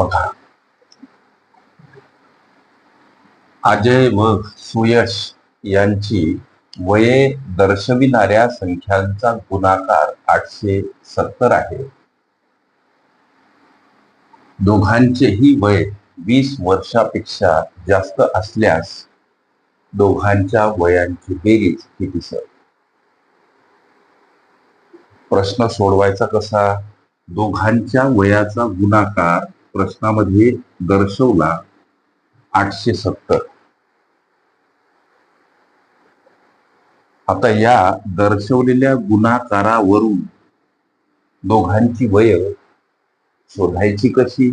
बघा. अजय व सुयश यांची वये दर्शविणाऱ्या संख्यांचा गुणाकार आठशे सत्तर आहे. दोघांचेही वय वीस वर्षापेक्षा जास्त असल्यास दोघांच्या वयांची बेरीज किती सर प्रश्न सोडवायचा कसा? दोघांच्या वयाचा गुणाकार प्रश्नामध्ये दर्शवला आठशे सत्तर. आता या दर्शवलेल्या गुणाकारावरून दोघांची वय शोधायची कशी?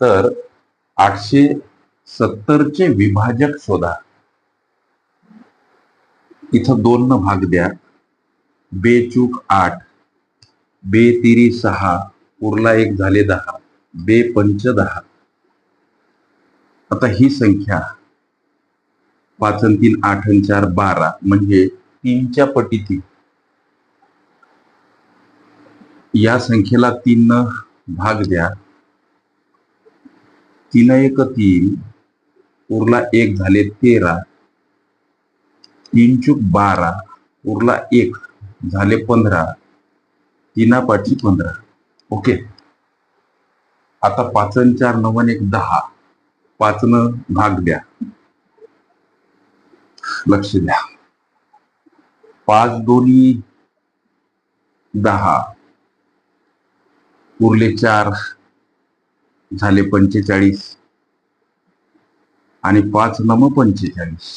तर आठशे सत्तरचे विभाजक शोधा. इथं दोन न भाग द्या. बेचूक आठ बे तिरी सहा उरला एक झाले दहा. बे पंच दहा आता ही संख्या पाच तीन आठ अन चार बारा म्हणजे तीनच्या पटीतील या संख्येला तीन भाग द्या. तीन एक तीन उरला एक झाले तेरा. तीन चूक बारा उरला एक झाले पंधरा. तीना पाठी पंधरा. ओके? आता पाचन चार नवन एक दहा. पाच न भाग द्या. लक्ष द्या. पाच दोन्ही दहा. उरले चार. झाले पंचेचाळीस. आणि पाच नम पंचेचाळीस.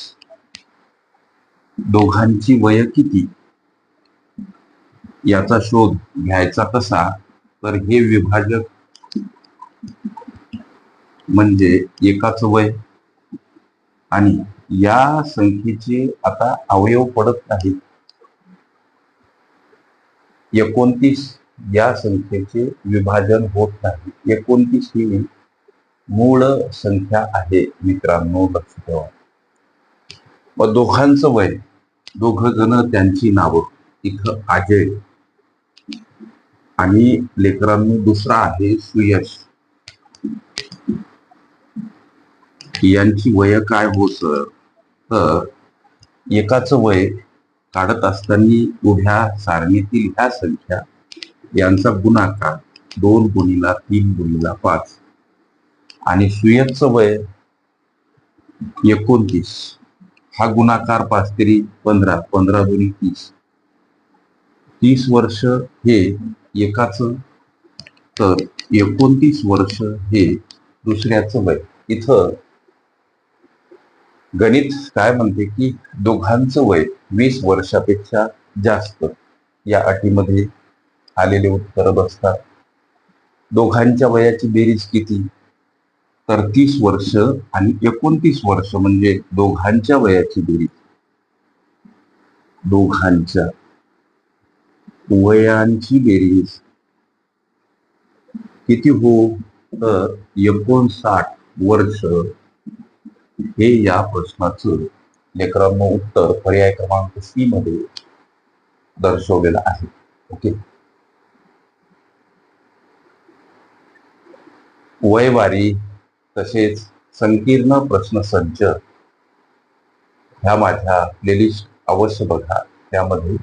दोघांची वय किती? याचा शोध घ्यायचा कसा तर हे विभाजक म्हणजे एकाच वय. आणि या संख्येचे आता अवयव पडत नाहीत एकोणतीस या संख्येचे विभाजन होत नाही. एकोणतीस ही मूळ संख्या आहे मित्रांनो लक्ष ठेवा. व दोघांचं वय दोघ जण त्यांची नावं. इथं अजय आणि लेकरांनो दुसरा आहे सुयश. यांची वय काय हो सर तर एकाच वय काढत असताना उभ्या सारणीतील ह्या संख्या यांचा गुणाकार दोन गुणीला तीन गुणीला पाच. आणि सुयशचं वय एकोणतीस. हा गुणाकार पाच तरी पंधरा पंधरा दोन्ही तीस. तीस वर्ष हे एकाच तर एकोणतीस वर्ष हे दुसऱ्याचं वय. इथं गणित काय म्हणते की दोघांचं वय वीस वर्षापेक्षा जास्त या अटीमध्ये आलेले उत्तर बसतात. दोघांच्या वयाची बेरीज किती? तर तीस वर्ष आणि एकोणतीस वर्ष म्हणजे दोघांच्या वयाची बेरीज. दोघांच्या वयांची बेरीज किती हो? तर एकोणसाठ वर्ष हे या प्रश्नाचं लेकरांनो उत्तर पर्याय क्रमांक सी मध्ये दर्शवलेलं आहे. ओके वयवारी तसेच संकीर्ण प्रश्नसंच ह्या माझ्या प्लेलिस्ट अवश्य बघा. त्यामध्ये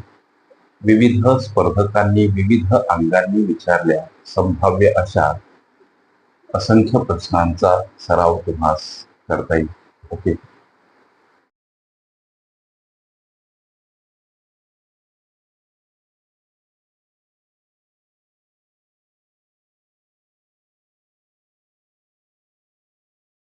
विविध स्पर्धकांनी विविध अंगांनी विचारल्या संभाव्य अशा असंख्य प्रश्नांचा सराव तुम्हास करता येईल. ओके